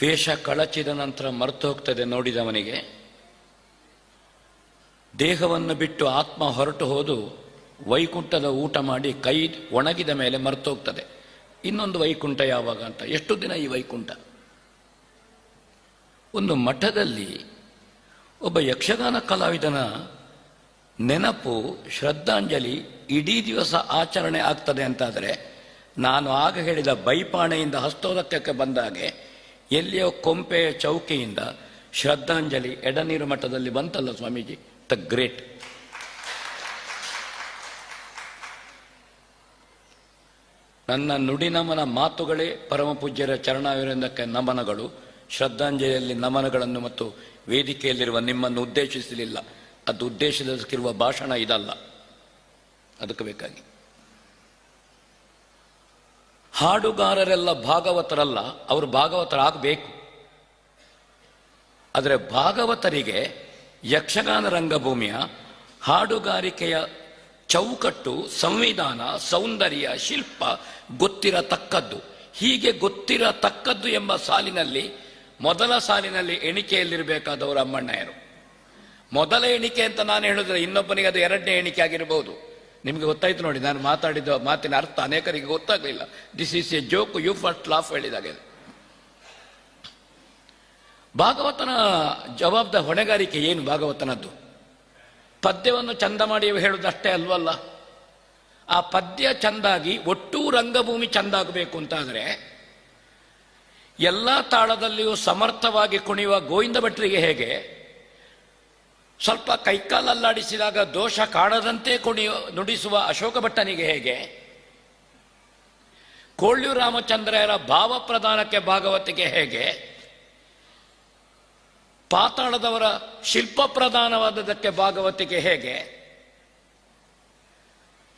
ವೇಷ ಕಳಚಿದ ನಂತರ ಮರೆತು ಹೋಗ್ತದೆ ನೋಡಿದವನಿಗೆ. ದೇಹವನ್ನು ಬಿಟ್ಟು ಆತ್ಮ ಹೊರಟು ಹೋದು ವೈಕುಂಠದ ಊಟ ಮಾಡಿ ಕೈ ಒಣಗಿದ ಮೇಲೆ ಮರೆತು ಹೋಗ್ತದೆ. ಇನ್ನೊಂದು ವೈಕುಂಠ ಯಾವಾಗ ಅಂತ? ಎಷ್ಟು ದಿನ ಈ ವೈಕುಂಠ? ಒಂದು ಮಠದಲ್ಲಿ ಒಬ್ಬ ಯಕ್ಷಗಾನ ಕಲಾವಿದನ ನೆನಪು ಶ್ರದ್ಧಾಂಜಲಿ ಇಡೀ ದಿವಸ ಆಚರಣೆ ಆಗ್ತದೆ ಅಂತಾದರೆ, ನಾನು ಆಗ ಹೇಳಿದ ಬೈಪಾಣೆಯಿಂದ ಹಸ್ತೋದಕಕ್ಕೆ ಬಂದಾಗೆ ಎಲ್ಲಿಯೋ ಕೊಂಪೆಯ ಚೌಕಿಯಿಂದ ಶ್ರದ್ಧಾಂಜಲಿ ಎಡನೀರು ಮಠದಲ್ಲಿ ಬಂತಲ್ಲ ಸ್ವಾಮೀಜಿ? ದ ಗ್ರೇಟ್ ನನ್ನ ನುಡಿನಮನ ಮಾತುಗಳೇ ಪರಮಪೂಜ್ಯರ ಚರಣಾವಿರಂದಕ್ಕೆ ನಮನಗಳು. ಶ್ರದ್ಧಾಂಜಲಿಯಲ್ಲಿ ನಮನಗಳನ್ನು ಮತ್ತು ವೇದಿಕೆಯಲ್ಲಿರುವ ನಿಮ್ಮನ್ನು ಉದ್ದೇಶಿಸಲಿಲ್ಲ. ಅದು ಉದ್ದೇಶದಕ್ಕಿರುವ ಭಾಷಣ ಇದಲ್ಲ. ಅದಕ್ಕೆ ಬೇಕಾಗಿ. ಹಾಡುಗಾರರೆಲ್ಲ ಭಾಗವತರಲ್ಲ, ಅವರು ಭಾಗವತರಾಗಬೇಕು. ಆದರೆ ಭಾಗವತರಿಗೆ ಯಕ್ಷಗಾನ ರಂಗಭೂಮಿಯ ಹಾಡುಗಾರಿಕೆಯ ಚೌಕಟ್ಟು, ಸಂವಿಧಾನ, ಸೌಂದರ್ಯ, ಶಿಲ್ಪ ಗೊತ್ತಿರತಕ್ಕದ್ದು. ಹೀಗೆ ಗೊತ್ತಿರತಕ್ಕದ್ದು ಎಂಬ ಸಾಲಿನಲ್ಲಿ, ಮೊದಲ ಸಾಲಿನಲ್ಲಿ ಎಣಿಕೆಯಲ್ಲಿರಬೇಕಾದವರು ಅಮ್ಮಣ್ಣಯ್ಯರು. ಮೊದಲ ಎಣಿಕೆ ಅಂತ ನಾನು ಹೇಳಿದ್ರೆ ಇನ್ನೊಬ್ಬನಿಗೆ ಅದು ಎರಡನೇ ಎಣಿಕೆ ಆಗಿರಬಹುದು ನಿಮಗೆ ಗೊತ್ತಾಯ್ತು ನೋಡಿ, ನಾನು ಮಾತಾಡಿದ ಮಾತಿನ ಅರ್ಥ ಅನೇಕರಿಗೆ ಗೊತ್ತಾಗಲಿಲ್ಲ. This is a joke you first laugh ಹೇಳಿದಾಗೆ. ಭಾಗವತನ ಜವಾಬ್ದ ಹೊಣೆಗಾರಿಕೆ ಏನು ಭಾಗವತನದ್ದು? ಪದ್ಯವನ್ನು ಚಂದ ಮಾಡಿ ಹೇಳುವುದಷ್ಟೇ ಅಲ್ವಲ್ಲ? ಆ ಪದ್ಯ ಚಂದಾಗಿ ಒಟ್ಟೂ ರಂಗಭೂಮಿ ಚಂದಾಗಬೇಕು ಅಂತಾದರೆ, ಎಲ್ಲ ತಾಳದಲ್ಲಿಯೂ ಸಮರ್ಥವಾಗಿ ಕುಣಿಯುವ ಗೋವಿಂದ ಭಟ್ರಿಗೆ ಹೇಗೆ? ಸ್ವಲ್ಪ ಕೈಕಾಲಲ್ಲಾಡಿಸಿದಾಗ ದೋಷ ಕಾಣದಂತೆ ಕುಣಿಯು ನುಡಿಸುವ ಅಶೋಕ ಭಟ್ಟನಿಗೆ ಹೇಗೆ? ಕೋಳ್ಳು ರಾಮಚಂದ್ರರ ಭಾವ ಪ್ರದಾನಕ್ಕೆ ಭಾಗವತಿಗೆ ಹೇಗೆ? ಪಾತಾಳದವರ ಶಿಲ್ಪ ಪ್ರಧಾನವಾದದಕ್ಕೆ ಭಾಗವತಿಗೆ ಹೇಗೆ?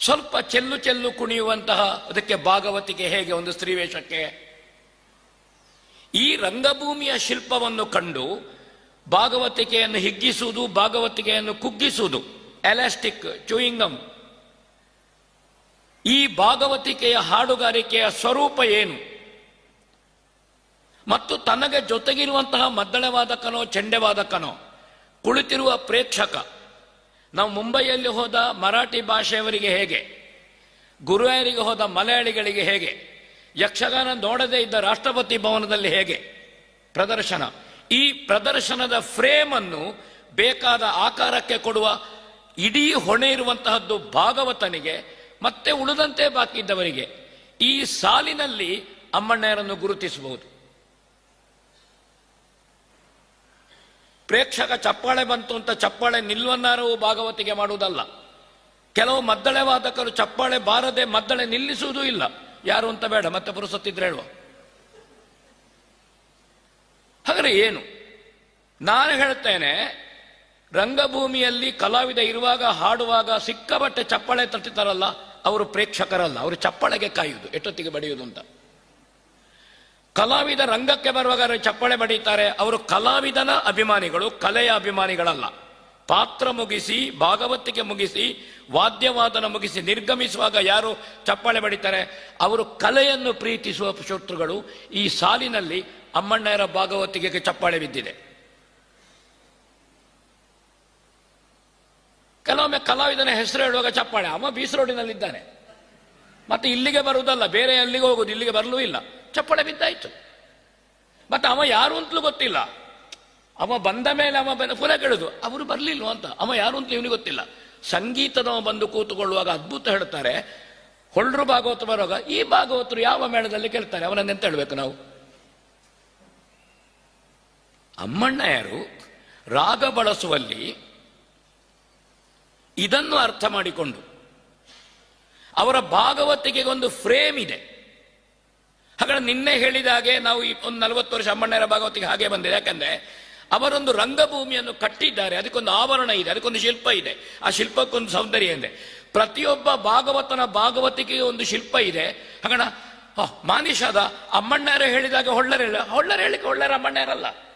ಸ್ವಲ್ಪ ಚೆಲ್ಲು ಚೆಲ್ಲು ಕುಣಿಯುವಂತಹ ಅದಕ್ಕೆ ಭಾಗವತಿಗೆ ಹೇಗೆ ಒಂದು ಸ್ತ್ರೀವೇಶಕ್ಕೆ ಈ ರಂಗಭೂಮಿಯ ಶಿಲ್ಪವನ್ನು ಕಂಡು ಭಾಗವತಿಕೆಯನ್ನು ಹಿಗ್ಗಿಸುವುದು, ಭಾಗವತಿಕೆಯನ್ನು ಕುಗ್ಗಿಸುವುದು ಎಲಾಸ್ಟಿಕ್ ಚೂಯಿಂಗಮ್ ಈ ಭಾಗವತಿಕೆಯ ಹಾಡುಗಾರಿಕೆಯ ಸ್ವರೂಪ ಏನು? ಮತ್ತು ತನಗೆ ಜೊತೆಗಿರುವಂತಹ ಮದ್ದಳೆವಾದಕನೋ ಚೆಂಡೆವಾದಕನೋ ಕುಳಿತಿರುವ ಪ್ರೇಕ್ಷಕ, ನಾವು ಮುಂಬೈಯಲ್ಲಿ ಹೋದ ಮರಾಠಿ ಭಾಷೆಯವರಿಗೆ ಹೇಗೆ? ಗುರುವಾಯರಿಗೆ ಹೋದ ಮಲಯಾಳಿಗಳಿಗೆ ಹೇಗೆ? ಯಕ್ಷಗಾನ ನೋಡದೇ ಇದ್ದ ರಾಷ್ಟ್ರಪತಿ ಭವನದಲ್ಲಿ ಹೇಗೆ? ಪ್ರದರ್ಶನ. ಈ ಪ್ರದರ್ಶನದ ಫ್ರೇಮ್ ಅನ್ನು ಬೇಕಾದ ಆಕಾರಕ್ಕೆ ಕೊಡುವ ಇಡೀ ಹೊಣೆ ಇರುವಂತಹದ್ದು ಭಾಗವತನಿಗೆ, ಮತ್ತೆ ಉಳಿದಂತೆ ಬಾಕಿ ಇದ್ದವರಿಗೆ. ಈ ಸಾಲಿನಲ್ಲಿ ಅಮ್ಮಣ್ಣಯರನ್ನು ಗುರುತಿಸಬಹುದು. ಪ್ರೇಕ್ಷಕ ಚಪ್ಪಾಳೆ ಬಂತು ಅಂತ ಚಪ್ಪಾಳೆ ನಿಲ್ಲುವನ್ನಾರವು ಭಾಗವತಿಗೆ ಮಾಡುವುದಲ್ಲ. ಕೆಲವು ಮದ್ದಳೆ ವಾದಕರು ಚಪ್ಪಾಳೆ ಬಾರದೆ ಮದ್ದಳೆ ನಿಲ್ಲಿಸುವುದೂ ಇಲ್ಲ. ಯಾರು ಅಂತ ಬೇಡ, ಮತ್ತೆ ಪುರುಸತ್ತಿದ್ರೆ ಹೇಳುವ. ಹಾಗಾದ್ರೆ ಏನು? ನಾನು ಹೇಳ್ತೇನೆ, ರಂಗಭೂಮಿಯಲ್ಲಿ ಕಲಾವಿದ ಇರುವಾಗ, ಹಾಡುವಾಗ ಸಿಕ್ಕಬಟ್ಟೆ ಚಪ್ಪಳೆ ತಟ್ಟಿತಾರಲ್ಲ, ಅವರು ಪ್ರೇಕ್ಷಕರಲ್ಲ, ಅವರು ಚಪ್ಪಳೆಗೆ ಕಾಯುವುದು, ಎಷ್ಟೊತ್ತಿಗೆ ಬಡಿಯುವುದು ಅಂತ. ಕಲಾವಿದ ರಂಗಕ್ಕೆ ಬರುವಾಗ ಚಪ್ಪಾಳೆ ಬಡೀತಾರೆ ಅವರು ಕಲಾವಿದನ ಅಭಿಮಾನಿಗಳು, ಕಲೆಯ ಅಭಿಮಾನಿಗಳಲ್ಲ. ಪಾತ್ರ ಮುಗಿಸಿ, ಭಾಗವತಿಕೆ ಮುಗಿಸಿ, ವಾದ್ಯವಾದನ ಮುಗಿಸಿ, ನಿರ್ಗಮಿಸುವಾಗ ಯಾರು ಚಪ್ಪಾಳೆ ಬಡಿತಾರೆ, ಅವರು ಕಲೆಯನ್ನು ಪ್ರೀತಿಸುವ ಶತ್ರುಗಳು, ಈ ಸಾಲಿನಲ್ಲಿ ಅಮ್ಮಣ್ಣಯರ ಭಾಗವತಿಗೆ ಚಪ್ಪಾಳೆ ಬಿದ್ದಿದೆ. ಕೆಲವೊಮ್ಮೆ ಕಲಾವಿದನ ಹೆಸರು ಹೇಳುವಾಗ ಚಪ್ಪಾಳೆ. ಅಮ್ಮ ಬೀಸ್ ರೋಡಿನಲ್ಲಿದ್ದಾನೆ. ಮತ್ತೆ ಇಲ್ಲಿಗೆ ಬರುವುದಲ್ಲ, ಬೇರೆ ಅಲ್ಲಿಗೆ ಹೋಗುದು ಇಲ್ಲಿಗೆ ಬರಲೂ ಇಲ್ಲ. ಚಪ್ಪಾಳೆ ಬಿದ್ದಾಯ್ತು. ಮತ್ತೆ ಅವ ಯಾರು ಅಂತಲೂ ಗೊತ್ತಿಲ್ಲ. ಅವ ಬಂದ ಮೇಲೆ ಅವ ಪುನಃ ಕೇಳುದು, ಅವರು ಬರಲಿಲ್ಲ ಅಂತ. ಅವ ಯಾರು ಅಂತ ಇವನಿಗೆ ಗೊತ್ತಿಲ್ಲ. ಸಂಗೀತದವ ಬಂದು ಕೂತುಕೊಳ್ಳುವಾಗ ಅದ್ಭುತ ಹೇಳ್ತಾರೆ. ಹೊಳ್ರು ಭಾಗವತ ಬರುವಾಗ ಈ ಭಾಗವತರು ಯಾವ ಮೇಳದಲ್ಲಿ ಕೇಳ್ತಾರೆ? ಅವನನ್ನೆಂತ ಹೇಳ್ಬೇಕು ನಾವು? ಅಮ್ಮಣ್ಣಯರು ರಾಗ ಬಳಸುವಲ್ಲಿ ಇದನ್ನು ಅರ್ಥ ಮಾಡಿಕೊಂಡು ಅವರ ಭಾಗವತಿಗೆ ಒಂದು ಫ್ರೇಮ್ ಇದೆ. ಹಾಗಾದ್ರೆ ನಿನ್ನೆ ಹೇಳಿದ ಹಾಗೆ ನಾವು ಈ ಒಂದು ನಲವತ್ತು ವರ್ಷ ಅಮ್ಮಣ್ಣರ ಭಾಗವತಿಗೆ ಹಾಗೆ ಬಂದಿದೆ. ಯಾಕಂದ್ರೆ ಅವರೊಂದು ರಂಗಭೂಮಿಯನ್ನು ಕಟ್ಟಿದ್ದಾರೆ. ಅದಕ್ಕೊಂದು ಆವರಣ ಇದೆ. ಅದಕ್ಕೊಂದು ಶಿಲ್ಪ ಇದೆ. ಆ ಶಿಲ್ಪಕ್ಕೊಂದು ಸೌಂದರ್ಯ ಇದೆ. ಪ್ರತಿಯೊಬ್ಬ ಭಾಗವತನ ಭಾಗವತಿಗೆ ಒಂದು ಶಿಲ್ಪ ಇದೆ. ಹಾಗಣ ಮಾನಿಷಾದ ಅಮ್ಮಣ್ಣರ ಹೇಳಿದಾಗ ಹೊಳ್ಳರ ಹೊಳ್ಳರ ಹೇಳಿಕೆ ಹೊಳ್ಳರ ಅಮ್ಮಣ್ಣರಲ್ಲ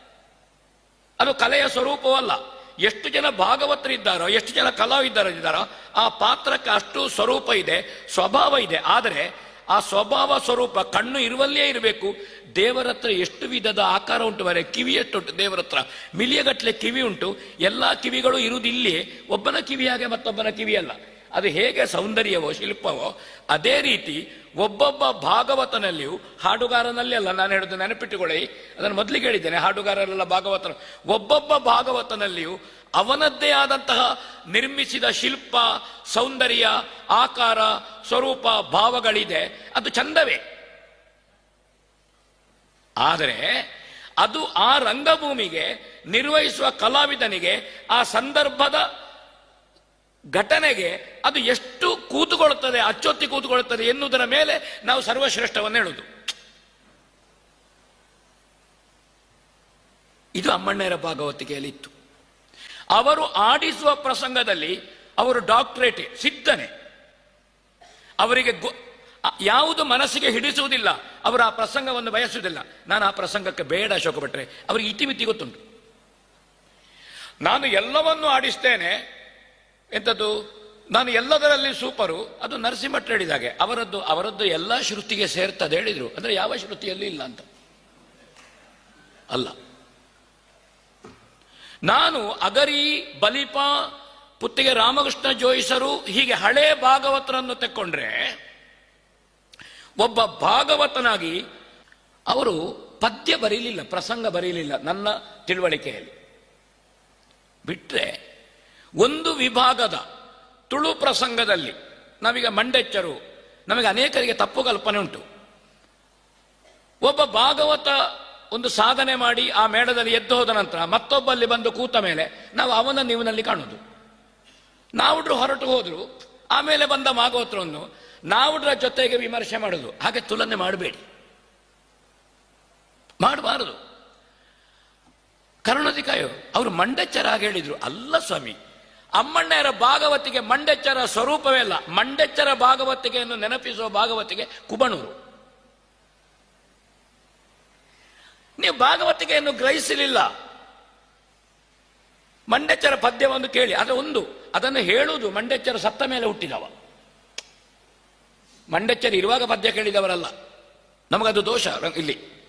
ಅದು ಕಲೆಯ ಸ್ವರೂಪವಲ್ಲ. ಎಷ್ಟು ಜನ ಭಾಗವತರಿದ್ದಾರೋ, ಎಷ್ಟು ಜನ ಕಲಾವಿದರಿದ್ದಾರೋ ಆ ಪಾತ್ರಕ್ಕೆ ಅಷ್ಟು ಸ್ವರೂಪ ಇದೆ, ಸ್ವಭಾವ ಇದೆ. ಆದರೆ ಆ ಸ್ವಭಾವ ಸ್ವರೂಪ ಕಣ್ಣು ಇರುವಲ್ಲೇ ಇರಬೇಕು. ದೇವರ ಹತ್ರ ಎಷ್ಟು ವಿಧದ ಆಕಾರ ಉಂಟು ಬರೆ ಕಿವಿ ಎಷ್ಟುಂಟು ದೇವರ ಹತ್ರ. ಮಿಲಿಯಗಟ್ಟಲೆ ಕಿವಿ ಉಂಟು. ಎಲ್ಲ ಕಿವಿಗಳು ಇರುವುದಿಲ್ಲಿ ಒಬ್ಬನ ಕಿವಿಯಾಗೆ ಮತ್ತೊಬ್ಬನ ಕಿವಿ ಅಲ್ಲ ಅದು ಹೇಗೆ ಸೌಂದರ್ಯವೋ, ಶಿಲ್ಪವೋ, ಅದೇ ರೀತಿ ಒಬ್ಬೊಬ್ಬ ಭಾಗವತನಲ್ಲಿಯೂ, ಹಾಡುಗಾರನಲ್ಲಿ ಅಲ್ಲ, ನಾನು ಹೇಳಿದ್ದು ನೆನಪಿಟ್ಟುಕೊಳ್ಳಿ, ಅದನ್ನು ಮೊದಲಿಗೆ ಹೇಳಿದ್ದೇನೆ ಹಾಡುಗಾರರೆಲ್ಲ ಭಾಗವತನ ಒಬ್ಬೊಬ್ಬ ಭಾಗವತನಲ್ಲಿಯೂ ಅವನದ್ದೇ ಆದಂತಹ ನಿರ್ಮಿಸಿದ ಶಿಲ್ಪ, ಸೌಂದರ್ಯ, ಆಕಾರ, ಸ್ವರೂಪ, ಭಾವಗಳಿದೆ, ಅದು ಚಂದವೇ. ಆದರೆ ಅದು ಆ ರಂಗಭೂಮಿಗೆ ನಿರ್ವಹಿಸುವ ಕಲಾವಿದನಿಗೆ ಆ ಸಂದರ್ಭದ ಘಟನೆಗೆ ಅದು ಎಷ್ಟು ಕೂತುಕೊಳ್ಳುತ್ತದೆ ಅಚ್ಚೊತ್ತಿ ಕೂತುಕೊಳ್ಳುತ್ತದೆ ಎನ್ನುವುದರ ಮೇಲೆ ನಾವು ಸರ್ವಶ್ರೇಷ್ಠವನ್ನು ಹೇಳುದು. ಇದು ಅಮ್ಮಣ್ಣರ ಭಾಗವತಿಕೆಯಲ್ಲಿ ಇತ್ತು. ಅವರು ಆಡಿಸುವ ಪ್ರಸಂಗದಲ್ಲಿ ಅವರು ಡಾಕ್ಟರೇಟ್, ಸಿದ್ಧನೆ. ಅವರಿಗೆ ಯಾವುದು ಮನಸ್ಸಿಗೆ ಹಿಡಿಸುವುದಿಲ್ಲ, ಅವರು ಆ ಪ್ರಸಂಗವನ್ನು ಬಯಸುವುದಿಲ್ಲ. ನಾನು ಆ ಪ್ರಸಂಗಕ್ಕೆ ಬೇಡ ಶೋಕಪಟ್ಟರೆ ಅವರಿಗೆ ಇತಿಮಿತಿ ಗೊತ್ತುಂಟು. ನಾನು ಎಲ್ಲವನ್ನೂ ಆಡಿಸ್ತೇನೆ ಎಂಥದ್ದು? ನಾನು ಎಲ್ಲದರಲ್ಲಿ ಸೂಪರು, ಅದು ನರಸಿಂಹಟ್ ಹೇಳಿದಾಗೆ ಅವರದ್ದು ಅವರದ್ದು ಎಲ್ಲ ಶ್ರುತಿಗೆ ಸೇರ್ತದೆ ಹೇಳಿದ್ರು. ಅಂದ್ರೆ ಯಾವ ಶ್ರುತಿಯಲ್ಲಿ ಇಲ್ಲ ಅಂತ. ಅಲ್ಲ. ನಾನು ಅಗರಿ, ಬಲಿಪ, ಪುತ್ತಿಗೆ ರಾಮಕೃಷ್ಣ ಜೋಯಿಸರು, ಹೀಗೆ ಹಳೇ ಭಾಗವತರನ್ನು ತೆಕ್ಕೊಂಡ್ರೆ, ಒಬ್ಬ ಭಾಗವತನಾಗಿ ಅವರು ಪದ್ಯ ಬರೀಲಿಲ್ಲ, ಪ್ರಸಂಗ ಬರೀಲಿಲ್ಲ ನನ್ನ ತಿಳುವಳಿಕೆಯಲ್ಲಿ. ಬಿಟ್ರೆ ಒಂದು ವಿಭಾಗದ ತುಳು ಪ್ರಸಂಗದಲ್ಲಿ ನಾವೀಗ ಮಂಡೆಚ್ಚರು, ನಮಗೆ ಅನೇಕರಿಗೆ ತಪ್ಪು ಕಲ್ಪನೆ ಉಂಟು. ಒಬ್ಬ ಭಾಗವತ ಒಂದು ಸಾಧನೆ ಮಾಡಿ ಆ ಮೇಳದಲ್ಲಿ ಎದ್ದು ಹೋದ ನಂತರ ಮತ್ತೊಬ್ಬಲ್ಲಿ ಬಂದು ಕೂತ ಮೇಲೆ ನಾವು ಅವನ ನೀವಿನಲ್ಲಿ ಕಾಣುವುದು ನಾವುಡ್ರು ಹೊರಟು ಹೋದ್ರು ಆಮೇಲೆ ಬಂದ ಭಾಗವತರನ್ನು ನಾವುಡ್ರ ಜೊತೆಗೆ ವಿಮರ್ಶೆ ಮಾಡುದು. ಹಾಗೆ ತುಲನೆ ಮಾಡಬೇಡಿ. ಮಾಡಬಾರದು. ಕರುಣಾಧಿಕಾಯ ಅವರು ಮಂಡೆಚ್ಚರ ಹಾಗೆ ಹೇಳಿದ್ರು, ಅಲ್ಲ ಸ್ವಾಮಿ ಅಮ್ಮಣ್ಣರ ಭಾಗವತಿಗೆ ಮಂಡೆಚ್ಚರ ಸ್ವರೂಪವೇ ಅಲ್ಲ. ಮಂಡೆಚ್ಚರ ಭಾಗವತಿಗೆಯನ್ನು ನೆನಪಿಸುವ ಭಾಗವತಿಗೆ ಕುಬಣೂರು. ನೀವು ಭಾಗವತಿಗೆಯನ್ನು ಗ್ರಹಿಸಲಿಲ್ಲ. ಮಂಡೆಚ್ಚರ ಪದ್ಯವನ್ನು ಕೇಳಿ. ಅದು ಒಂದು, ಅದನ್ನು ಹೇಳುವುದು ಮಂಡೆಚ್ಚರ ಸತ್ತ ಮೇಲೆ ಹುಟ್ಟಿದವ. ಮಂಡೆಚ್ಚರ ಇರುವಾಗ ಪದ್ಯ ಕೇಳಿದವರಲ್ಲ. ನಮಗದು ದೋಷ ಇಲ್ಲಿ.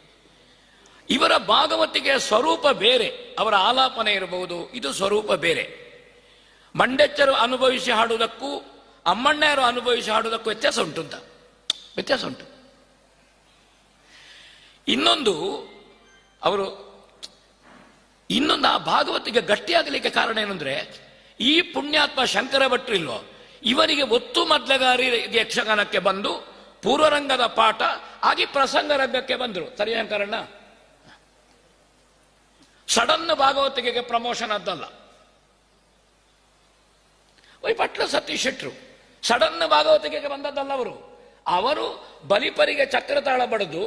ಇವರ ಭಾಗವತಿಗೆ ಸ್ವರೂಪ ಬೇರೆ, ಅವರ ಆಲಾಪನೆ ಇರಬಹುದು, ಇದು ಸ್ವರೂಪ ಬೇರೆ. ಮಂಡೆಚ್ಚರು ಅನುಭವಿಸಿ ಹಾಡುವುದಕ್ಕೂ ಅಮ್ಮಣ್ಣರು ಅನುಭವಿಸಿ ಹಾಡುವುದಕ್ಕೂ ವ್ಯತ್ಯಾಸ ಉಂಟು ಅಂತ. ವ್ಯತ್ಯಾಸ ಉಂಟು. ಇನ್ನೊಂದು, ಅವರು ಇನ್ನೊಂದು ಆ ಭಾಗವತಿಗೆ ಗಟ್ಟಿಯಾಗಲಿಕ್ಕೆ ಕಾರಣ ಏನಂದ್ರೆ, ಈ ಪುಣ್ಯಾತ್ಮ ಶಂಕರ ಭಟ್ರು ಇಲ್ವೋ, ಇವರಿಗೆ ಒತ್ತು ಮದ್ಲಗಾರಿ ಯಕ್ಷಗಾನಕ್ಕೆ ಬಂದು ಪೂರ್ವರಂಗದ ಪಾಠ ಆಗಿ ಪ್ರಸಂಗ ರಂಗಕ್ಕೆ ಬಂದರು. ಸರಿ ಶಂಕರಣ್ಣ ಸಡನ್ ಭಾಗವತಿಗೆ ಪ್ರಮೋಷನ್ ಅದ್ದಲ್ಲ ವೈ ಪಟ್ಲ ಸತೀಶ್ ಶೆಟ್ರು ಸಡನ್ ಭಾಗವತಿಕೆಗೆ ಬಂದದ್ದಲ್ಲ ಅವರು. ಅವರು ಬಲಿಪರಿಗೆ ಚಕ್ರತಾಳ ಬಡಿದು,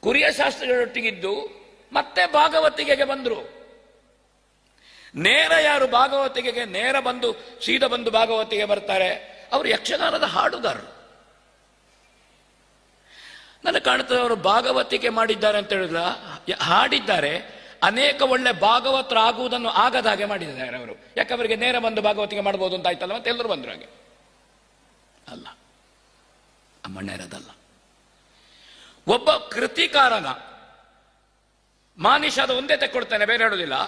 ಕುರಿಯ ಶಾಸ್ತ್ರಿಗಳೊಟ್ಟಿಗಿದ್ದು, ಮತ್ತೆ ಭಾಗವತಿಕೆಗೆ ಬಂದರು. ನೇರ ಯಾರು ಭಾಗವತಿಕೆಗೆ ನೇರ ಬಂದು, ಸೀದ ಬಂದು ಭಾಗವತಿಗೆ ಬರ್ತಾರೆ, ಅವರು ಯಕ್ಷಗಾನದ ಹಾಡುಗಾರರು. ನನಗೆ ಕಾಣ್ತದೆ ಅವರು ಭಾಗವತಿಕೆ ಮಾಡಿದ್ದಾರೆ ಅಂತ ಹೇಳಿದ್ರ ಹಾಡಿದ್ದಾರೆ ಅನೇಕ ಒಳ್ಳೆ ಭಾಗವತರಾಗುವುದನ್ನು ಆಗದ ಹಾಗೆ ಮಾಡಿದ್ದಾರೆ ಅವರು. ಯಾಕೆ ಅವರಿಗೆ ನೇರ ಬಂದು ಭಾಗವತಿಗೆ ಮಾಡ್ಬೋದು ಅಂತ ಆಯ್ತಲ್ಲ ಮತ್ತೆ ಎಲ್ಲರೂ ಬಂದರು ಹಾಗೆ. ಅಲ್ಲ. ಅಮ್ಮಣ್ಣರದಲ್ಲ ಒಬ್ಬ ಕೃತಿಕಾರನ ಮಾನಿಷದ ಒಂದೇ ತೆಕ್ಕೊಡ್ತೇನೆ, ಬೇರೆ ಹೇಳುವುದಿಲ್ಲ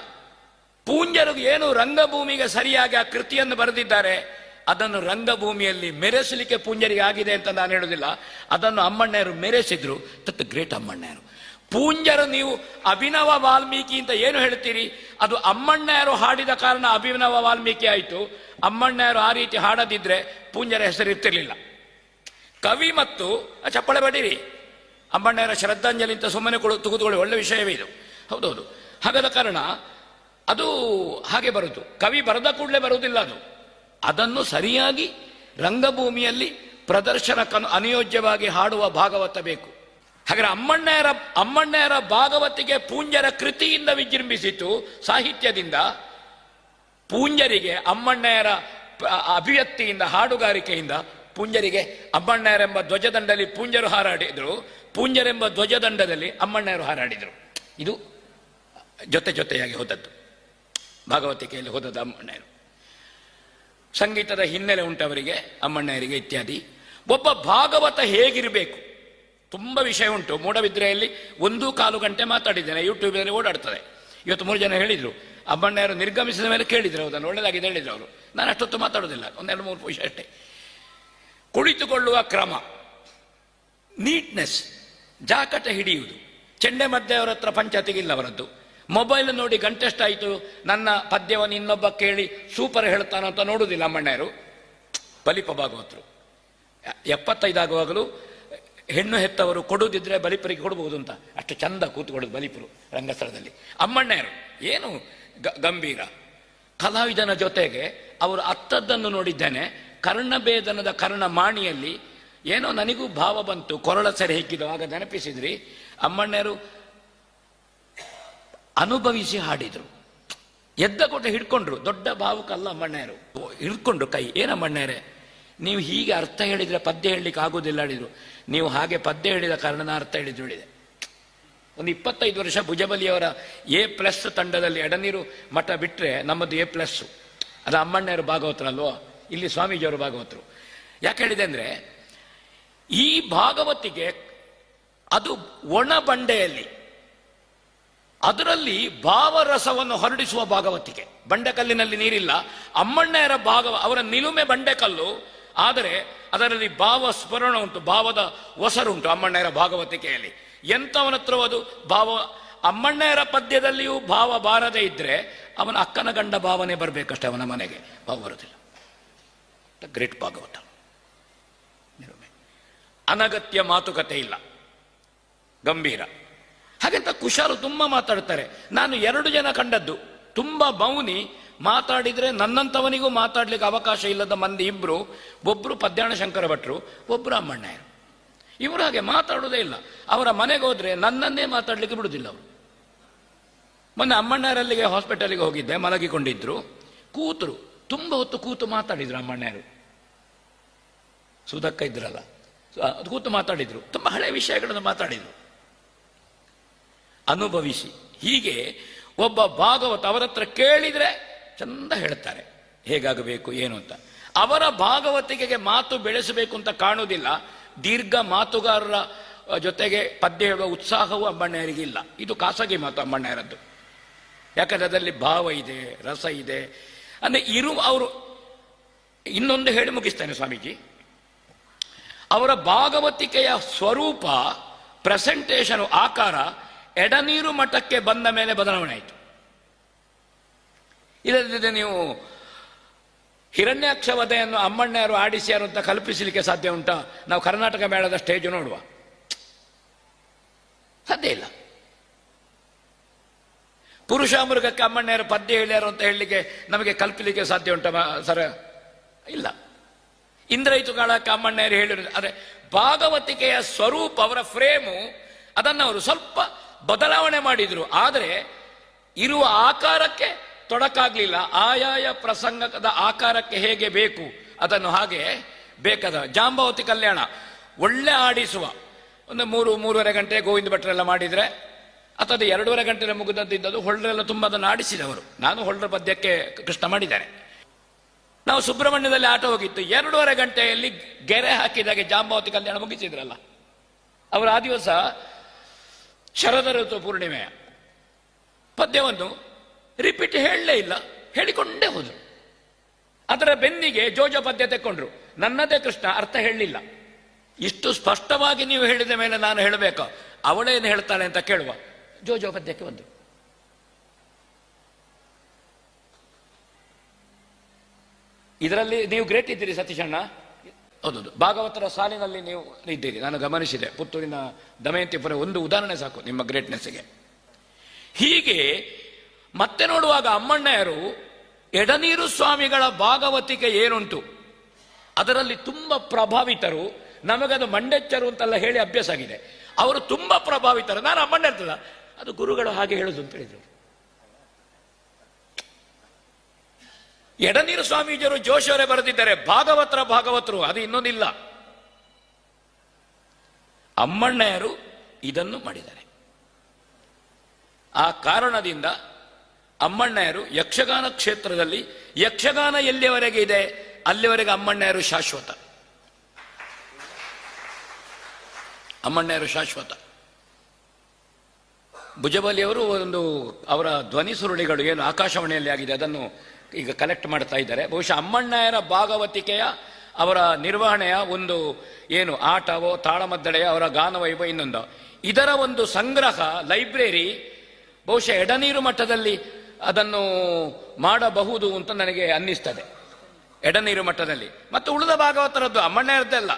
ಪೂಂಜರಿಗೆ ಏನು ರಂಗಭೂಮಿಗೆ ಸರಿಯಾಗಿ ಆ ಕೃತಿಯನ್ನು ಬರೆದಿದ್ದಾರೆ, ಅದನ್ನು ರಂಗಭೂಮಿಯಲ್ಲಿ ಮೆರೆಸಲಿಕ್ಕೆ ಪೂಂಜರಿಗೆ ಆಗಿದೆ ಅಂತ ನಾನು ಹೇಳುವುದಿಲ್ಲ ಅದನ್ನು ಅಮ್ಮಣ್ಣರು ಮೆರೆಸಿದ್ರು. ತತ್ ಗ್ರೇಟ್ ಅಮ್ಮಣ್ಣರು. ಪೂಂಜರು ನೀವು ಅಭಿನವ ವಾಲ್ಮೀಕಿ ಅಂತ ಏನು ಹೇಳ್ತೀರಿ? ಅದು ಅಮ್ಮಣ್ಣಯರು ಹಾಡಿದ ಕಾರಣ ಅಭಿನವ ವಾಲ್ಮೀಕಿ ಆಯಿತು. ಅಮ್ಮಣ್ಣಯರು ಆ ರೀತಿ ಹಾಡದಿದ್ರೆ ಪೂಂಜರ ಹೆಸರಿರ್ತಿರ್ಲಿಲ್ಲ ಕವಿ ಮತ್ತು ಚಪ್ಪಳೆ ಬಡೀರಿ. ಅಮ್ಮಣ್ಣಯರ ಶ್ರದ್ಧಾಂಜಲಿ ಅಂತ ಸುಮ್ಮನೆ ಕೊಡು, ತೆಗೆದುಕೊಳ್ಳಿ, ಒಳ್ಳೆ ವಿಷಯವೇ ಇದು. ಹೌದೌದು. ಹಾಗಾದ ಕಾರಣ ಅದು ಹಾಗೆ ಬರುವುದು ಕವಿ ಬರದ ಕೂಡಲೇ ಬರುವುದಿಲ್ಲ ಅದು. ಅದನ್ನು ಸರಿಯಾಗಿ ರಂಗಭೂಮಿಯಲ್ಲಿ ಪ್ರದರ್ಶನ ಅನುಯೋಜ್ಯವಾಗಿ ಹಾಡುವ ಭಾಗವತ ಬೇಕು. ಹಾಗಾದ್ರೆ ಅಮ್ಮಣ್ಣರ ಅಮ್ಮಣ್ಣರ ಭಾಗವತಿಗೆ ಪೂಂಜರ ಕೃತಿಯಿಂದ ವಿಜೃಂಭಿಸಿತು ಸಾಹಿತ್ಯದಿಂದ. ಪೂಂಜರಿಗೆ ಅಮ್ಮಣ್ಣಯರ ಪ- ಅಭಿವ್ಯಕ್ತಿಯಿಂದ, ಹಾಡುಗಾರಿಕೆಯಿಂದ ಪೂಂಜರಿಗೆ ಅಮ್ಮಣ್ಣರೆಂಬ ಧ್ವಜದಂಡದಲ್ಲಿ ಪೂಂಜರು ಹಾರಾಡಿದ್ರು. ಪೂಂಜರೆಂಬ ಧ್ವಜದಂಡದಲ್ಲಿ ಅಮ್ಮಣ್ಣರು ಹಾರಾಡಿದರು. ಇದು ಜೊತೆ ಜೊತೆಯಾಗಿ ಹೋದದ್ದು. ಭಾಗವತಿಕೆಯಲ್ಲಿ ಹೋದದ್ದು ಅಮ್ಮಣ್ಣಯರು ಸಂಗೀತದ ಹಿನ್ನೆಲೆ ಉಂಟವರಿಗೆ ಅಮ್ಮಣ್ಣಯರಿಗೆ ಇತ್ಯಾದಿ. ಒಬ್ಬ ಭಾಗವತ ಹೇಗಿರಬೇಕು? ತುಂಬ ವಿಷಯ ಉಂಟು. ಮೂಡಬಿದ್ರೆಯಲ್ಲಿ ಒಂದು ಕಾಲು ಗಂಟೆ ಮಾತಾಡಿದ್ದೇನೆ. ಯೂಟ್ಯೂಬಲ್ಲಿ ಓಡಾಡ್ತದೆ. ಇವತ್ತು ಮೂರು ಜನ ಹೇಳಿದರು. ಅಬ್ಬಣ್ಣರು ನಿರ್ಗಮಿಸಿದ ಮೇಲೆ ಕೇಳಿದರು ಅದನ್ನು ಒಳ್ಳೆಯದಾಗಿದೆ ಹೇಳಿದರು ಅವರು. ನಾನು ಅಷ್ಟೊತ್ತು ಮಾತಾಡೋದಿಲ್ಲ ಒಂದೆರಡು ಮೂರು ವಿಷಯ ಅಷ್ಟೇ. ಕುಳಿತುಕೊಳ್ಳುವ ಕ್ರಮ. ನೀಟ್ನೆಸ್. ಜಾಕಟ ಹಿಡಿಯುವುದು. ಚೆಂಡೆ ಮದ್ದೆ ಅವರ ಹತ್ರ ಪಂಚಾಯತಿಗಿಲ್ಲ ಅವರದ್ದು. ಮೊಬೈಲ್ ನೋಡಿ ಗಂಟೆಷ್ಟಾಯಿತು. ನನ್ನ ಪದ್ಯವನ್ನು ಇನ್ನೊಬ್ಬ ಕೇಳಿ ಸೂಪರ್ ಹೇಳ್ತಾನೋ ಅಂತ ನೋಡುವುದಿಲ್ಲ ಅಮ್ಮಣ್ಣರು ಬಲಿಪ ಭಾಗವತರು ಎಪ್ಪತ್ತೈದಾಗುವಾಗಲೂ ಹೆಣ್ಣು ಹೆತ್ತವರು ಕೊಡುವುದಿದ್ರೆ ಬಲಿಪರಿಗೆ ಕೊಡಬಹುದು ಅಂತ. ಅಷ್ಟು ಚಂದ ಕೂತ್ಕೊಳ್ಳೋದು ಬಲಿಪರು ರಂಗಸ್ಥಳದಲ್ಲಿ. ಅಮ್ಮಣ್ಣರು ಏನು ಗಂಭೀರ. ಕಲಾವಿದನ ಜೊತೆಗೆ ಅವರು ಅತ್ತದ್ದನ್ನು ನೋಡಿದ್ದೇನೆ. ಕರ್ಣಭೇದನದ ಕರ್ಣ ಮಾಣಿಯಲ್ಲಿ ಏನೋ ನನಗೂ ಭಾವ ಬಂತು. ಕೊರಳ ಸೆರೆ ಹಿಕ್ಕಿದ್ದು ಆಗ ನೆನಪಿಸಿದ್ರಿ ಅಮ್ಮಣ್ಣರು ಅನುಭವಿಸಿ ಹಾಡಿದರು. ಎದ್ದ ಕೊಟ್ಟು ಹಿಡ್ಕೊಂಡ್ರು. ದೊಡ್ಡ ಭಾವುಕಲ್ಲ ಅಮ್ಮಣ್ಣರು ಹಿಡ್ಕೊಂಡ್ರು ಕೈ. ಏನಮ್ಮಣ್ಣರೇ ನೀವು ಹೀಗೆ ಅರ್ಥ ಹೇಳಿದರೆ ಪದ್ಯ ಹೇಳಲಿಕ್ಕೆ ಆಗೋದಿಲ್ಲ ಹೇಳಿದರು. ನೀವು ಹಾಗೆ ಪದ್ಯ ಹೇಳಿದ ಕಾರಣ ಅರ್ಥ ಹೇಳಿದ್ರು ಹೇಳಿದೆ. ಒಂದು ಇಪ್ಪತ್ತೈದು ವರ್ಷ ಭುಜಬಲಿಯವರ ಎ ಪ್ಲಸ್ ತಂಡದಲ್ಲಿ ಎಡನೀರು ಮಠ ಬಿಟ್ಟರೆ ನಮ್ಮದು ಎ ಪ್ಲಸ್ಸು ಅದು ಅಮ್ಮಣ್ಣರು ಭಾಗವತರಲ್ವೋ? ಇಲ್ಲಿ ಸ್ವಾಮೀಜಿಯವರು ಭಾಗವತರು. ಯಾಕೆ ಹೇಳಿದೆ ಅಂದರೆ, ಈ ಭಾಗವತಿಗೆ ಅದು ಒಣ ಬಂಡೆಯಲ್ಲಿ ಅದರಲ್ಲಿ ಭಾವರಸವನ್ನು ಹೊರಡಿಸುವ ಭಾಗವತಿಗೆ. ಬಂಡೆಕಲ್ಲಿನಲ್ಲಿ ನೀರಿಲ್ಲ. ಅಮ್ಮಣ್ಣೆಯರ ಭಾಗವ, ಅವರ ನಿಲುಮೆ ಬಂಡೆಕಲ್ಲು ಆದರೆ ಅದರಲ್ಲಿ ಭಾವ ಸ್ಮರಣ ಉಂಟು, ಭಾವದ ಒಸರುಂಟು ಅಮ್ಮಣ್ಣಯ್ಯರ ಭಾಗವತಿಕೆಯಲ್ಲಿ. ಎಂಥವನ ಹತ್ರ ಅದು ಭಾವ, ಅಮ್ಮಣ್ಣಯ್ಯರ ಪದ್ಯದಲ್ಲಿಯೂ ಭಾವ ಬಾರದೇ ಇದ್ರೆ ಅವನ ಅಕ್ಕನ ಗಂಡ ಭಾವನೆ ಬರಬೇಕಷ್ಟೇ ಅವನ ಮನೆಗೆ. ಭಾವ ಬರುವುದಿಲ್ಲ. ಗ್ರೇಟ್ ಭಾಗವತ. ಅನಗತ್ಯ ಮಾತುಕತೆ ಇಲ್ಲ. ಗಂಭೀರ. ಹಾಗೆಂತ ಕುಶಾರು ತುಂಬ ಮಾತಾಡ್ತಾರೆ. ನಾನು ಎರಡು ಜನ ಕಂಡದ್ದು. ತುಂಬ ಮೌನಿ ಮಾತಾಡಿದ್ರೆ ನನ್ನಂಥವನಿಗೂ ಮಾತಾಡಲಿಕ್ಕೆ ಅವಕಾಶ ಇಲ್ಲದ ಮಂದಿ ಇಬ್ಬರು ಒಬ್ಬರು ಪದ್ಯಾಣ ಶಂಕರ ಭಟ್ರು ಒಬ್ಬರು ಅಮ್ಮಣ್ಣಯ್ಯರು. ಇವರು ಹಾಗೆ ಮಾತಾಡೋದೇ ಇಲ್ಲ. ಅವರ ಮನೆಗೆ ಹೋದರೆ ನನ್ನನ್ನೇ ಮಾತಾಡಲಿಕ್ಕೆ ಬಿಡುವುದಿಲ್ಲ ಅವರು. ಮೊನ್ನೆ ಅಮ್ಮಣ್ಣರಲ್ಲಿಗೆ ಹಾಸ್ಪಿಟಲಿಗೆ ಹೋಗಿದ್ದೆ, ಮಲಗಿಕೊಂಡಿದ್ರು. ಕೂತರು, ತುಂಬ ಹೊತ್ತು ಕೂತು ಮಾತಾಡಿದ್ರು ಅಮ್ಮಣ್ಣರು ಸುಧಕ್ಕ ಇದ್ರಲ್ಲ ಅದು ಕೂತು ಮಾತಾಡಿದ್ರು. ತುಂಬ ಹಳೆ ವಿಷಯಗಳನ್ನು ಮಾತಾಡಿದ್ರು. ಅನುಭವಿಸಿ. ಹೀಗೆ ಒಬ್ಬ ಭಾಗವತ ಅವರತ್ರ ಕೇಳಿದ್ರೆ ಚಂದ ಹೇಳ್ತಾರೆ. ಹೇಗಾಗಬೇಕು, ಏನು ಅಂತ. ಅವರ ಭಾಗವತಿಕೆಗೆ ಮಾತು ಬೆಳೆಸಬೇಕು ಅಂತ ಕಾಣುವುದಿಲ್ಲ. ದೀರ್ಘ ಮಾತುಗಾರರ ಜೊತೆಗೆ ಪದ್ಯ ಹೇಳುವ ಉತ್ಸಾಹವೂ ಅಮ್ಮಣ್ಣಯರಿಗೆ ಇಲ್ಲ. ಇದು ಖಾಸಗಿ ಮಾತು ಅಮ್ಮಣ್ಣಯರದ್ದು ಯಾಕಂದ್ರೆ ಅದರಲ್ಲಿ ಭಾವ ಇದೆ, ರಸ ಇದೆ. ಅಂದರೆ ಇರು, ಅವರು, ಇನ್ನೊಂದು ಹೇಳಿ ಮುಗಿಸ್ತೇನೆ ಸ್ವಾಮೀಜಿ. ಅವರ ಭಾಗವತಿಕೆಯ ಸ್ವರೂಪ ಪ್ರೆಸೆಂಟೇಷನ್ ಆಕಾರ, ಎಡನೀರು ಮಠಕ್ಕೆ ಬಂದ ಮೇಲೆ ಬದಲಾವಣೆ ಆಯಿತು. ಇಲ್ಲದಿದ್ದರೆ ನೀವು ಹಿರಣ್ಯಾಕ್ಷ ವಧೆಯನ್ನು ಅಮ್ಮಣ್ಣರು ಆಡಿಸ್ಯಾರು ಅಂತ ಕಲ್ಪಿಸಲಿಕ್ಕೆ ಸಾಧ್ಯ ಉಂಟಾ? ನಾವು ಕರ್ನಾಟಕ ಮೇಳದ ಸ್ಟೇಜ್ ನೋಡುವ. ಸಾಧ್ಯ ಇಲ್ಲ. ಪುರುಷ ಮೃಗಕ್ಕೆ ಅಮ್ಮಣ್ಣರು ಪದ್ಯ ಹೇಳ್ಯಾರು ಅಂತ ಹೇಳಲಿಕ್ಕೆ ನಮಗೆ ಕಲ್ಪಲಿಕ್ಕೆ ಸಾಧ್ಯ ಉಂಟ ಸರ? ಇಲ್ಲ. ಇಂದ್ರೈತು ಕಾಳಕ್ಕೆ ಅಮ್ಮಣ್ಣರು ಹೇಳಿರು. ಅದೇ ಭಾಗವತಿಕೆಯ ಸ್ವರೂಪ ಅವರ ಫ್ರೇಮು, ಅದನ್ನು ಅವರು ಸ್ವಲ್ಪ ಬದಲಾವಣೆ ಮಾಡಿದರು. ಆದರೆ ಇರುವ ಆಕಾರಕ್ಕೆ ತೊಡಕಾಗ್ಲಿಲ್ಲ. ಆಯಾಯ ಪ್ರಸಂಗದ ಆಕಾರಕ್ಕೆ ಹೇಗೆ ಬೇಕು? ಅದನ್ನು ಹಾಗೆ ಬೇಕಾದ ಜಾಂಬಾವತಿ ಕಲ್ಯಾಣ. ಒಳ್ಳೆ ಆಡಿಸುವ. ಒಂದು ಮೂರು, ಮೂರುವರೆ ಗಂಟೆ ಗೋವಿಂದ ಭಟ್ರೆಲ್ಲ ಮಾಡಿದರೆ ಅಥವಾ ಎರಡೂವರೆ ಗಂಟೆ ಮುಗಿದದ್ದಿದ್ದದು ಹೊಳ್ಳರೆಲ್ಲ ತುಂಬ ಅದನ್ನು ಆಡಿಸಿದವರು. ನಾನು ಹೊಳ್ಳರ ಪದ್ಯಕ್ಕೆ ಕೃಷ್ಣ ಮಾಡಿದ್ದಾರೆ. ನಾವು ಸುಬ್ರಹ್ಮಣ್ಯದಲ್ಲಿ ಆಟ ಹೋಗಿತ್ತು. ಎರಡೂವರೆ ಗಂಟೆಯಲ್ಲಿ ಗೆರೆ ಹಾಕಿದಾಗೆ ಜಾಂಬಾವತಿ ಕಲ್ಯಾಣ ಮುಗಿಸಿದ್ರಲ್ಲ. ಅವರು ಆ ದಿವಸ ಶರದ ಋತು ಪೂರ್ಣಿಮೆ ಪದ್ಯವನ್ನು ರಿಪೀಟ್ ಹೇಳಲೇ ಇಲ್ಲ. ಹೇಳಿಕೊಂಡೇ ಹೋದರು. ಅದರ ಬೆನ್ನಿಗೆ ಜೋಜ ಪದ್ಯ ತೆಕ್ಕೊಂಡ್ರು. ನನ್ನದೇ ಕೃಷ್ಣ, ಅರ್ಥ ಹೇಳಲಿಲ್ಲ. ಇಷ್ಟು ಸ್ಪಷ್ಟವಾಗಿ ನೀವು ಹೇಳಿದ ಮೇಲೆ ನಾನು ಹೇಳಬೇಕು. ಅವಳೇನು ಹೇಳ್ತಾಳೆ ಅಂತ ಕೇಳುವ. ಜೋಜೋ ಪದ್ಯಕ್ಕೆ ಬಂದರು. ಇದರಲ್ಲಿ ನೀವು ಗ್ರೇಟ್ ಇದ್ದೀರಿ ಸತೀಶಣ್ಣ ಹೌದು ಭಾಗವತರ ಸಾಲಿನಲ್ಲಿ ನೀವು ಇದ್ದೀರಿ. ನಾನು ಗಮನಿಸಿದೆ. ಪುತ್ತೂರಿನ ದಮಯಂತಿಪುರ ಒಂದು ಉದಾಹರಣೆ ಸಾಕು ನಿಮ್ಮ ಗ್ರೇಟ್ನೆಸ್ಗೆ ಹೀಗೆ ಮತ್ತೆ ನೋಡುವಾಗ ಅಮ್ಮಣ್ಣಯರು ಎಡನೀರು ಸ್ವಾಮಿಗಳ ಭಾಗವತಿಕೆ ಏನುಂಟು? ಅದರಲ್ಲಿ ತುಂಬ ಪ್ರಭಾವಿತರು, ನಮಗದು ಮಂಡೆಚ್ಚರು ಅಂತೆಲ್ಲ ಹೇಳಿ ಅಭ್ಯಾಸ ಆಗಿದೆ. ಅವರು ತುಂಬ ಪ್ರಭಾವಿತರು. ನಾನು ಅಮ್ಮಣ್ಣ ಇರ್ತದ ಅದು ಗುರುಗಳು ಹಾಗೆ ಹೇಳುದು ಅಂತ ಹೇಳಿದರು. ಎಡನೀರು ಸ್ವಾಮೀಜಿಯರು ಜೋಶಿಯವರೇ ಬರೆದಿದ್ದಾರೆ, ಭಾಗವತರ ಭಾಗವತರು ಅದು ಇನ್ನೊಂದಿಲ್ಲ. ಅಮ್ಮಣ್ಣಯರು ಇದನ್ನು ಮಾಡಿದ್ದಾರೆ. ಆ ಕಾರಣದಿಂದ ಅಮ್ಮಣ್ಣಯರು ಯಕ್ಷಗಾನ ಕ್ಷೇತ್ರದಲ್ಲಿ ಯಕ್ಷಗಾನ ಎಲ್ಲಿಯವರೆಗೆ ಇದೆ? ಅಲ್ಲಿವರೆಗೆ ಅಮ್ಮಣ್ಣಯರು ಶಾಶ್ವತ. ಅಮ್ಮಣ್ಣಯ್ಯರು ಶಾಶ್ವತ. ಭುಜಬಲಿಯವರು ಒಂದು ಅವರ ಧ್ವನಿ ಸುರುಳಿಗಳು ಏನು ಆಕಾಶವಾಣಿಯಲ್ಲಿ ಆಗಿದೆ, ಅದನ್ನು ಈಗ ಕಲೆಕ್ಟ್ ಮಾಡ್ತಾ ಇದ್ದಾರೆ. ಬಹುಶಃ ಅಮ್ಮಣ್ಣಯರ ಭಾಗವತಿಕೆಯ ಅವರ ನಿರ್ವಹಣೆಯ ಒಂದು ಏನು ಆಟವೋ, ತಾಳಮದ್ದಳೆಯ, ಅವರ ಗಾನವೈಭವ ಇನ್ನೊಂದು. ಇದರ ಒಂದು ಸಂಗ್ರಹ, ಲೈಬ್ರರಿ, ಬಹುಶಃ ಎಡನೀರು ಮಟ್ಟದಲ್ಲಿ ಅದನ್ನು ಮಾಡಬಹುದು ಅಂತ ನನಗೆ ಅನ್ನಿಸ್ತದೆ. ಎಡನೀರು ಮಟ್ಟದಲ್ಲಿ. ಮತ್ತು ಉಳಿದ ಭಾಗವತರದ್ದು ಅಮ್ಮಣ್ಣರದ್ದೆಲ್ಲ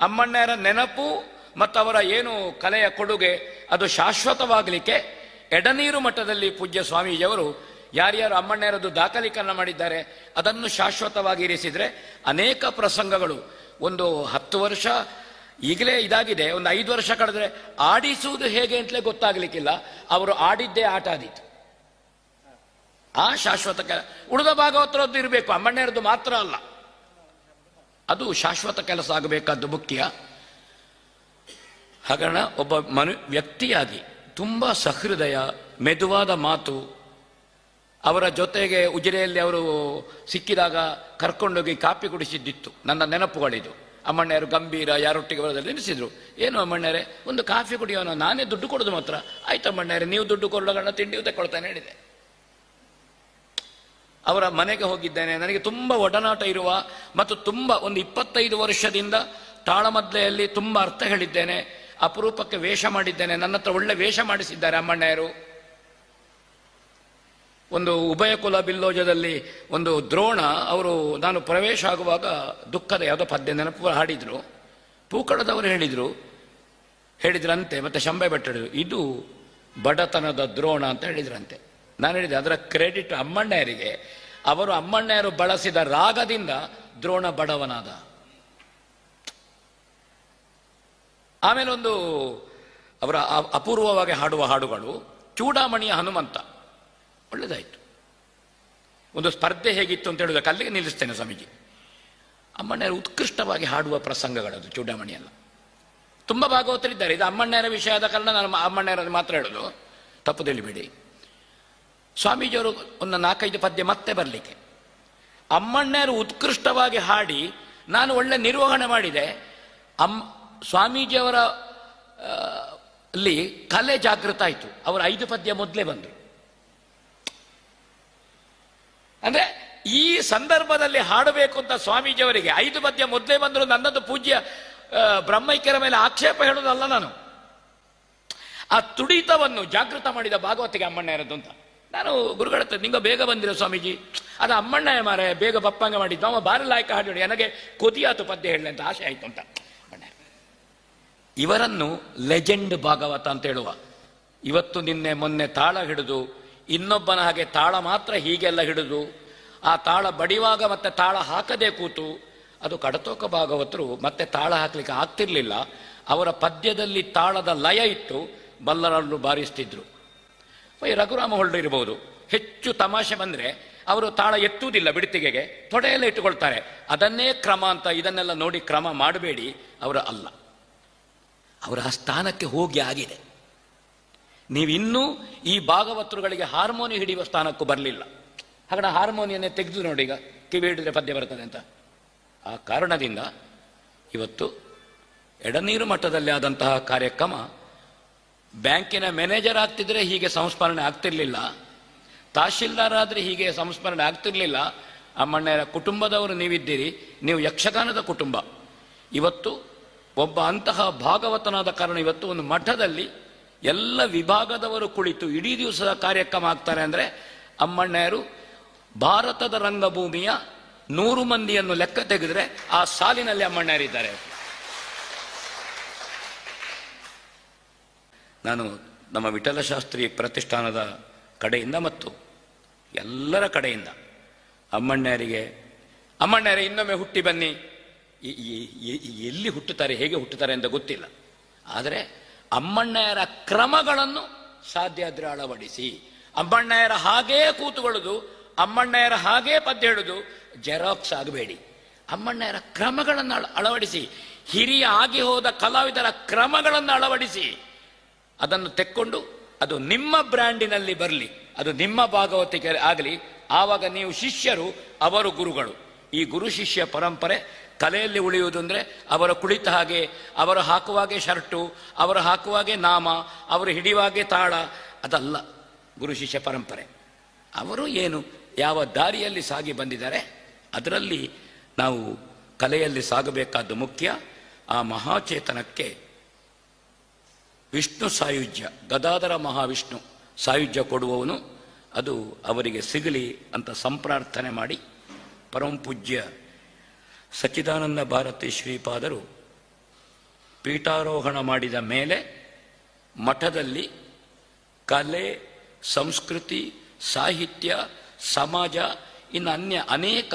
ಅಮ್ಮಣ್ಣರ ನೆನಪು ಮತ್ತು ಅವರ ಏನು ಕಲೆಯ ಕೊಡುಗೆ ಅದು ಶಾಶ್ವತವಾಗಲಿಕ್ಕೆ ಎಡನೀರು ಮಟ್ಟದಲ್ಲಿ ಪೂಜ್ಯ ಸ್ವಾಮೀಜಿಯವರು ಯಾರ್ಯಾರು ಅಮ್ಮಣ್ಣರದ್ದು ದಾಖಲೀಕರಣ ಮಾಡಿದ್ದಾರೆ ಅದನ್ನು ಶಾಶ್ವತವಾಗಿ ಇರಿಸಿದರೆ ಅನೇಕ ಪ್ರಸಂಗಗಳು ಒಂದು ಹತ್ತು ವರ್ಷ ಈಗಲೇ ಇದಾಗಿದೆ. ಒಂದು ಐದು ವರ್ಷ ಕಳೆದ್ರೆ ಆಡಿಸುವುದು ಹೇಗೆ ಅಂತಲೇ ಗೊತ್ತಾಗಲಿಕ್ಕಿಲ್ಲ. ಅವರು ಆಡಿದ್ದೇ ಆಟ ಆದೀತು. ಆ ಶಾಶ್ವತ ಕೆಲಸ ಉಳಿದ ಭಾಗವತರದ್ದು ಇರಬೇಕು, ಅಮ್ಮಣ್ಣರದ್ದು ಮಾತ್ರ ಅಲ್ಲ. ಅದು ಶಾಶ್ವತ ಕೆಲಸ ಆಗಬೇಕಾದ್ದು ಮುಖ್ಯ. ಹಗರಣ ಒಬ್ಬ ಮನು, ವ್ಯಕ್ತಿಯಾಗಿ ತುಂಬ ಸಹೃದಯ, ಮೆದುವಾದ ಮಾತು, ಅವರ ಜೊತೆಗೆ ಉಜಿರೆಯಲ್ಲಿ ಅವರು ಸಿಕ್ಕಿದಾಗ ಕರ್ಕೊಂಡೋಗಿ ಕಾಪಿ ಕುಡಿಸಿದ್ದಿತ್ತು. ನನ್ನ ನೆನಪುಗಳಿದು. ಅಮ್ಮಣ್ಣರು ಗಂಭೀರ, ಯಾರೊಟ್ಟಿಗೆ ಬರೋದಲ್ಲಿ ನೆನೆಸಿದ್ರು. ಏನು ಅಮ್ಮಣ್ಣರೇ, ಒಂದು ಕಾಫಿ ಕುಡಿಯೋಣ ನಾನೇ ದುಡ್ಡು ಕೊಡೋದು ಮಾತ್ರ. ಆಯ್ತು ಅಮ್ಮಣ್ಣರೇ, ನೀವು ದುಡ್ಡು ಕೊಡೋಣ, ತಿಂಡಿ ತಗೊಳ್ತಾನೆ ಹೇಳಿದೆ. ಅವರ ಮನೆಗೆ ಹೋಗಿದ್ದೇನೆ. ನನಗೆ ತುಂಬ ಒಡನಾಟ ಇರುವ ಮತ್ತು ತುಂಬ ಒಂದು ಇಪ್ಪತ್ತೈದು ವರ್ಷದಿಂದ ತಾಳಮದ್ಲೆಯಲ್ಲಿ ತುಂಬ ಅರ್ಥ ಹೇಳಿದ್ದೇನೆ. ಅಪರೂಪಕ್ಕೆ ವೇಷ ಮಾಡಿದ್ದೇನೆ. ನನ್ನ ಹತ್ರ ಒಳ್ಳೆ ವೇಷ ಮಾಡಿಸಿದ್ದಾರೆ ಅಮ್ಮಣ್ಣಯರು ಒಂದು ಉಭಯ ಕುಲ ಬಿಲ್ಲೋಜದಲ್ಲಿ ಒಂದು ದ್ರೋಣ, ಅವರು ನಾನು ಪ್ರವೇಶ ಆಗುವಾಗ ದುಃಖದ ಯಾವುದೋ ಪದ್ಯ ನೆನಪು ಹಾಡಿದ್ರು. ಪೂಕಳದವರು ಹೇಳಿದರು. ಹೇಳಿದ್ರಂತೆ, ಮತ್ತೆ ಶಂಬೆ ಬೆಟ್ಟಿದ್ರು ಇದು ಬಡತನದ ದ್ರೋಣ ಅಂತ ಹೇಳಿದ್ರಂತೆ. ನಾನು ಹೇಳಿದೆ, ಅದರ ಕ್ರೆಡಿಟ್ ಅಮ್ಮಣ್ಣಯರಿಗೆ ಅವರು ಅಮ್ಮಣ್ಣಯರು ಬಳಸಿದ ರಾಗದಿಂದ ದ್ರೋಣ ಬಡವನಾದ. ಆಮೇಲೆ ಒಂದು ಅವರ ಅಪೂರ್ವವಾಗಿ ಹಾಡುವ ಹಾಡುಗಳು, ಚೂಡಾಮಣಿಯ ಹನುಮಂತ. ಒಳ್ಳೆದಾಯಿತು. ಒಂದು ಸ್ಪರ್ಧೆ ಹೇಗಿತ್ತು ಅಂತ ಹೇಳಿದ ಕಲ್ಲಿಗೆ ನಿಲ್ಲಿಸ್ತೇನೆ ಸ್ವಾಮೀಜಿ. ಅಮ್ಮಣ್ಣರು ಉತ್ಕೃಷ್ಟವಾಗಿ ಹಾಡುವ ಪ್ರಸಂಗಗಳದು, ಚೂಡಾಮಣಿಯಲ್ಲ. ತುಂಬ ಭಾಗವತರಿದ್ದಾರೆ. ಇದು ಅಮ್ಮಣ್ಣರ ವಿಷಯದ ಕಾರಣ ನಾನು ಅಮ್ಮಣ್ಣರ ಮಾತ್ರ ಹೇಳೋದು. ತಪ್ಪು ತಿಳಿಬೇಡಿ. ಸ್ವಾಮೀಜಿಯವರು ಒಂದು ನಾಲ್ಕೈದು ಪದ್ಯ ಮತ್ತೆ ಬರಲಿಕ್ಕೆ. ಅಮ್ಮಣ್ಣರು ಉತ್ಕೃಷ್ಟವಾಗಿ ಹಾಡಿ, ನಾನು ಒಳ್ಳೆ ನಿರ್ವಹಣೆ ಮಾಡಿದೆ. ಅಮ್ಮ ಸ್ವಾಮೀಜಿಯವರ ಅಲ್ಲಿ ಕಲೆ ಜಾಗೃತ ಆಯಿತು. ಅವರ ಐದು ಪದ್ಯ ಮೊದಲೇ ಬಂದರು. ಅಂದರೆ ಈ ಸಂದರ್ಭದಲ್ಲಿ ಹಾಡಬೇಕು ಅಂತ ಸ್ವಾಮೀಜಿಯವರಿಗೆ ಐದು ಪದ್ಯ ಮೊದಲೇ ಬಂದರು, ನನ್ನದು ಪೂಜ್ಯ ಬ್ರಹ್ಮೈಕ್ಯರ ಮೇಲೆ ಆಕ್ಷೇಪ ಹೇಳೋದಲ್ಲ ನಾನು. ಆ ತುಡಿತವನ್ನು ಜಾಗೃತ ಮಾಡಿದ ಭಾಗವತಿಗೆ ಅಮ್ಮಣ್ಣಯರದ್ದು ಅಂತ. ನಾನು ಗುರುಗಳ ನಿಂಗ ಬೇಗ ಬಂದಿರೋ ಸ್ವಾಮೀಜಿ. ಅದು ಅಮ್ಮಣ್ಣ ಮಾರೆ ಬೇಗ ಪಪ್ಪಂಗ ಮಾಡಿದ್ದು. ಅವ ಬಾರಿ ಲಾಯಕ ಹಾಡಿ ನನಗೆ ಕೊತಿಯಾತು ಪದ್ಯ ಹೇಳಲಿ ಅಂತ ಆಸೆ ಆಯ್ತು ಅಂತ. ಇವರನ್ನು ಲೆಜೆಂಡ್ ಭಾಗವತ ಅಂತ ಹೇಳುವ. ಇವತ್ತು ನಿನ್ನೆ ಮೊನ್ನೆ ತಾಳ ಹಿಡಿದು, ಇನ್ನೊಬ್ಬನ ಹಾಗೆ ತಾಳ ಮಾತ್ರ ಹೀಗೆಲ್ಲ ಹಿಡಿದು, ಆ ತಾಳ ಬಡಿವಾಗ ಮತ್ತೆ ತಾಳ ಹಾಕದೆ ಕೂತು, ಅದು ಕಡತೋಕ ಭಾಗವತರು ಮತ್ತೆ ತಾಳ ಹಾಕ್ಲಿಕ್ಕೆ ಆಗ್ತಿರ್ಲಿಲ್ಲ. ಅವರ ಪದ್ಯದಲ್ಲಿ ತಾಳದ ಲಯ ಇಟ್ಟು ಬಲ್ಲರನ್ನು ಬಾರಿಸ್ತಿದ್ರು. ಈ ರಘುರಾಮ ಹೊಳ್ಳು ಇರಬಹುದು ಹೆಚ್ಚು ತಮಾಷೆ ಬಂದರೆ ಅವರು ತಾಳ ಎತ್ತುವುದಿಲ್ಲ ಬಿಡ್ತಿಗೆಗೆ, ತೊಡೆಯಲ್ಲೇ ಇಟ್ಟುಕೊಳ್ತಾರೆ. ಅದನ್ನೇ ಕ್ರಮ ಅಂತ ಇದನ್ನೆಲ್ಲ ನೋಡಿ ಕ್ರಮ ಮಾಡಬೇಡಿ. ಅವರು ಅಲ್ಲ. ಅವರ ಆ ಸ್ಥಾನಕ್ಕೆ ಹೋಗಿ ಆಗಿದೆ. ನೀವಿನ್ನೂ ಈ ಭಾಗವತರುಗಳಿಗೆ ಹಾರ್ಮೋನಿ ಹಿಡಿಯುವ ಸ್ಥಾನಕ್ಕೂ ಬರಲಿಲ್ಲ. ಹಾಗಾದ್ರೆ ಹಾರ್ಮೋನಿಯನ್ನೇ ತೆಗೆದು ನೋಡಿ ಈಗ, ಕಿವಿ ಹಿಡಿದ್ರೆ ಪದ್ಯ ಬರ್ತದೆ ಅಂತ. ಆ ಕಾರಣದಿಂದ ಇವತ್ತು ಎಡನೀರು ಮಟ್ಟದಲ್ಲಿ ಆದಂತಹ ಕಾರ್ಯಕ್ರಮ ಬ್ಯಾಂಕಿನ ಮ್ಯಾನೇಜರ್ ಆಗ್ತಿದ್ರೆ ಹೀಗೆ ಸಂಸ್ಮರಣೆ ಆಗ್ತಿರ್ಲಿಲ್ಲ. ತಹಶೀಲ್ದಾರ್ ಆದರೆ ಹೀಗೆ ಸಂಸ್ಮರಣೆ ಆಗ್ತಿರ್ಲಿಲ್ಲ. ಅಮ್ಮಣ್ಣರ ಕುಟುಂಬದವರು ನೀವಿದ್ದೀರಿ, ನೀವು ಯಕ್ಷಗಾನದ ಕುಟುಂಬ. ಇವತ್ತು ಒಬ್ಬ ಅಂತಹ ಭಾಗವತನಾದ ಕಾರಣ ಇವತ್ತು ಒಂದು ಮಠದಲ್ಲಿ ಎಲ್ಲ ವಿಭಾಗದವರು ಕುಳಿತು ಇಡೀ ದಿವಸದ ಕಾರ್ಯಕ್ರಮ ಆಗ್ತಾರೆ ಅಂದರೆ ಅಮ್ಮಣ್ಣಯರು ಭಾರತದ ರಂಗಭೂಮಿಯ ನೂರು ಮಂದಿಯನ್ನು ಲೆಕ್ಕ ತೆಗೆದರೆ ಆ ಸಾಲಿನಲ್ಲಿ ಅಮ್ಮಣ್ಣಯರಿದ್ದಾರೆ ನಾನು ನಮ್ಮ ವಿಠಲಶಾಸ್ತ್ರಿ ಪ್ರತಿಷ್ಠಾನದ ಕಡೆಯಿಂದ ಮತ್ತು ಎಲ್ಲರ ಕಡೆಯಿಂದ ಅಮ್ಮಣ್ಣರಿಗೆ, ಅಮ್ಮಣ್ಣರೇ ಇನ್ನೊಮ್ಮೆ ಹುಟ್ಟಿ ಬನ್ನಿ. ಎಲ್ಲಿ ಹುಟ್ಟುತ್ತಾರೆ, ಹೇಗೆ ಹುಟ್ಟುತ್ತಾರೆ ಅಂತ ಗೊತ್ತಿಲ್ಲ. ಆದರೆ ಅಮ್ಮಣ್ಣಯರ ಕ್ರಮಗಳನ್ನು ಸಾಧ್ಯ ಆದರೆ ಅಳವಡಿಸಿ. ಅಮ್ಮಣ್ಣಯರ ಹಾಗೇ ಕೂತುಕೊಳ್ಳುದು ಅಮ್ಮಣ್ಣಯರ ಹಾಗೇ ಪದ್ಯ ಹೇಳುದು ಜೆರಾಕ್ಸ್ ಆಗಬೇಡಿ. ಅಮ್ಮಣ್ಣಯರ ಕ್ರಮಗಳನ್ನು ಅಳ- ಅಳವಡಿಸಿ. ಹಿರಿಯ ಆಗಿ ಹೋದ ಕಲಾವಿದರ ಕ್ರಮಗಳನ್ನು ಅಳವಡಿಸಿ. ಅದನ್ನು ತೆಕ್ಕೊಂಡು ಅದು ನಿಮ್ಮ ಬ್ರ್ಯಾಂಡಿನಲ್ಲಿ ಬರಲಿ, ಅದು ನಿಮ್ಮ ಭಾಗವತಿಕೆ ಆಗಲಿ, ಆವಾಗ ನೀವು ಶಿಷ್ಯರು, ಅವರು ಗುರುಗಳು. ಈ ಗುರು ಶಿಷ್ಯ ಪರಂಪರೆ ಕಲೆಯಲ್ಲಿ ಉಳಿಯುವುದು ಅಂದರೆ ಅವರ ಕುಳಿತ ಹಾಗೆ, ಅವರು ಹಾಕುವಾಗೆ ಶರ್ಟು, ಅವರು ಹಾಕುವಾಗೆ ನಾಮ, ಅವರು ಹಿಡಿಯುವಾಗೆ ತಾಳ, ಅದಲ್ಲ ಗುರು ಶಿಷ್ಯ ಪರಂಪರೆ. ಅವರು ಏನು, ಯಾವ ದಾರಿಯಲ್ಲಿ ಸಾಗಿ ಬಂದಿದ್ದಾರೆ, ಅದರಲ್ಲಿ ನಾವು ಕಲೆಯಲ್ಲಿ ಸಾಗಬೇಕಾದ್ದು ಮುಖ್ಯ, ಆ ಮಹಾಚೇತನಕ್ಕೆ ವಿಷ್ಣು ಸಾಯುಜ್ಯ, ಗದಾಧರ ಮಹಾವಿಷ್ಣು ಸಾಯುಜ್ಯ ಕೊಡುವವನು, ಅದು ಅವರಿಗೆ ಸಿಗಲಿ ಅಂತ ಸಂಪ್ರಾರ್ಥನೆ ಮಾಡಿ ಪರಮಪೂಜ್ಯ ಸಚ್ಚಿದಾನಂದ ಭಾರತಿ ಶ್ರೀಪಾದರು ಪೀಠಾರೋಹಣ ಮಾಡಿದ ಮೇಲೆ ಮಠದಲ್ಲಿ ಕಲೆ, ಸಂಸ್ಕೃತಿ, ಸಾಹಿತ್ಯ, ಸಮಾಜ, ಇನ್ನು ಅನ್ಯ ಅನೇಕ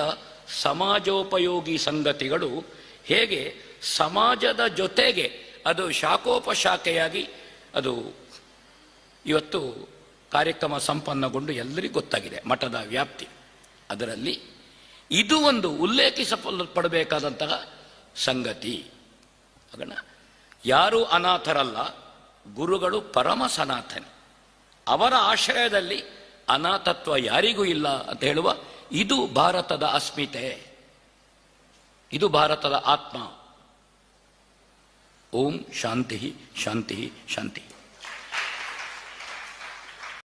ಸಮಾಜೋಪಯೋಗಿ ಸಂಗತಿಗಳು ಹೇಗೆ ಸಮಾಜದ ಜೊತೆಗೆ ಅದು ಶಾಖೋಪಶಾಖೆಯಾಗಿ ಅದು ಇವತ್ತು ಕಾರ್ಯಕ್ರಮ ಸಂಪನ್ನಗೊಂಡು ಎಲ್ಲರಿಗೂ ಗೊತ್ತಾಗಿದೆ, ಮಠದ ವ್ಯಾಪ್ತಿ. ಅದರಲ್ಲಿ ಇದು ಒಂದು ಉಲ್ಲೇಖಿಸಲ್ಪಡಬೇಕಾದಂತಹ ಸಂಗತಿ. ಹಾಗಣ ಯಾರು ಅನಾಥರಲ್ಲ, ಗುರುಗಳು ಪರಮ ಸನಾತನ. ಅವರ ಆಶ್ರಯದಲ್ಲಿ ಅನಾಥತ್ವ ಯಾರಿಗೂ ಇಲ್ಲ ಅಂತ ಹೇಳುವ ಇದು ಭಾರತದ ಅಸ್ಮಿತೆ. ಇದು ಭಾರತದ ಆತ್ಮ. ओम शांति ही शांति ही शांति।